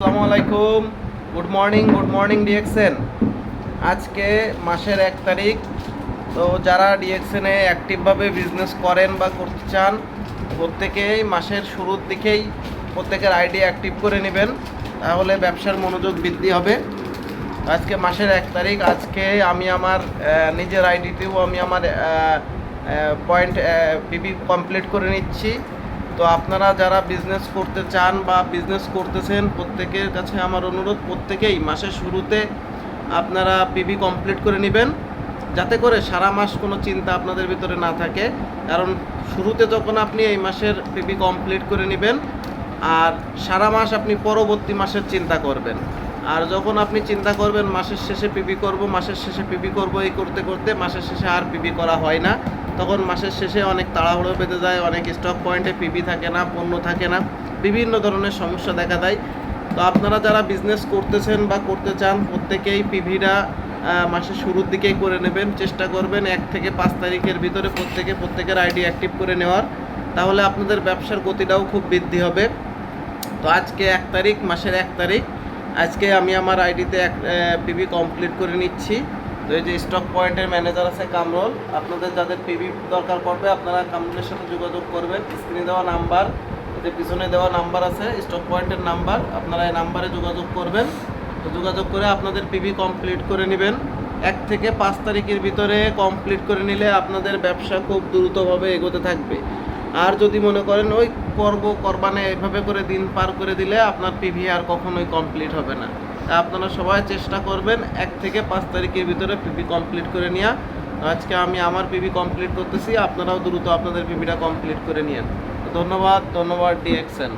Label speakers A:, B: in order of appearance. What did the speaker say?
A: আসসালামু আলাইকুম। Good morning good morning DXN. আজকে মাসের এক তারিখ। তো যারা ডিএক্সএনে অ্যাক্টিভভাবে বিজনেস করেন বা করতে চান, প্রত্যেকেই মাসের শুরুর দিকেই প্রত্যেকের আইডি অ্যাক্টিভ করে নেবেন। তাহলে ব্যবসার মনোযোগ বৃদ্ধি হবে। আজকে মাসের এক তারিখ। আজকে আমি আমার নিজের আইডিতেও আমি আমার পয়েন্ট পিপি কমপ্লিট করে নিচ্ছি। তো আপনারা যারা বিজনেস করতে চান বা বিজনেস করতেছেন, প্রত্যেকের কাছে আমার অনুরোধ, প্রত্যেকেই মাসের শুরুতে আপনারা পিবি কমপ্লিট করে নেবেন। যাতে করে সারা মাস কোনো চিন্তা আপনাদের ভিতরে না থাকে। কারণ শুরুতে যখন আপনি এই মাসের পিবি কমপ্লিট করে নেবেন, আর সারা মাস আপনি পরবর্তী মাসের চিন্তা করবেন। আর যখন আপনি চিন্তা করবেন, মাসের শেষে পিবি করব, মাসের শেষে পিবি করব, এই করতে করতে মাসের শেষে আর পিবি করা হয় না। তখন মাসের শেষে অনেক তাড়াহুড়ো বেঁধে যায়, অনেক স্টক পয়েন্টে পিবি থাকে না, পণ্য থাকে না, বিভিন্ন ধরনের সমস্যা দেখা দেয়। তো আপনারা যারা বিজনেস করতেছেন বা করতে চান, প্রত্যেকেই পিভিটা মাসের শুরুর দিকেই করে নেবেন। চেষ্টা করবেন এক থেকে পাঁচ তারিখের ভিতরে প্রত্যেকে প্রত্যেকের আইডি অ্যাক্টিভ করে নেওয়ার। তাহলে আপনাদের ব্যবসার গতিটাও খুব বৃদ্ধি হবে। তো আজকে এক তারিখ, মাসের এক তারিখ। আজকে আমি আমার আইডিতে এক পিবি কমপ্লিট করে নিচ্ছি। তো এই যে স্টক পয়েন্টের ম্যানেজার আছে কামরুল, আপনাদের যাদের পিবি দরকার পড়বে, আপনারা কামরুলের সাথে যোগাযোগ করবেন। স্ক্রিনে দেওয়া নাম্বার যে পিছনে দেওয়া নাম্বার আছে স্টক পয়েন্টের নাম্বার আপনারা এই নাম্বারে যোগাযোগ করবেন। তো যোগাযোগ করে আপনাদের পিবি কমপ্লিট করে নেবেন। এক থেকে পাঁচ তারিখের ভিতরে কমপ্লিট করে নিলে আপনাদের ব্যবসা খুব দ্রুতভাবে এগোতে থাকবে। আর যদি মনে করেন ওই করব করবানে এভাবে করে দিন পার করে দিলে আপনার পিভি আর কখনোই কমপ্লিট হবে না। আপনারা সবাই চেষ্টা করবেন এক থেকে পাঁচ তারিখের ভিতরে পিভি কমপ্লিট করে নেওয়া আজকে আমি আমার পিভি কমপ্লিট করতেছি, আপনারাও দ্রুত আপনাদের পিভিটা কমপ্লিট করে নিন ধন্যবাদ ধন্যবাদ ডিএক্সএন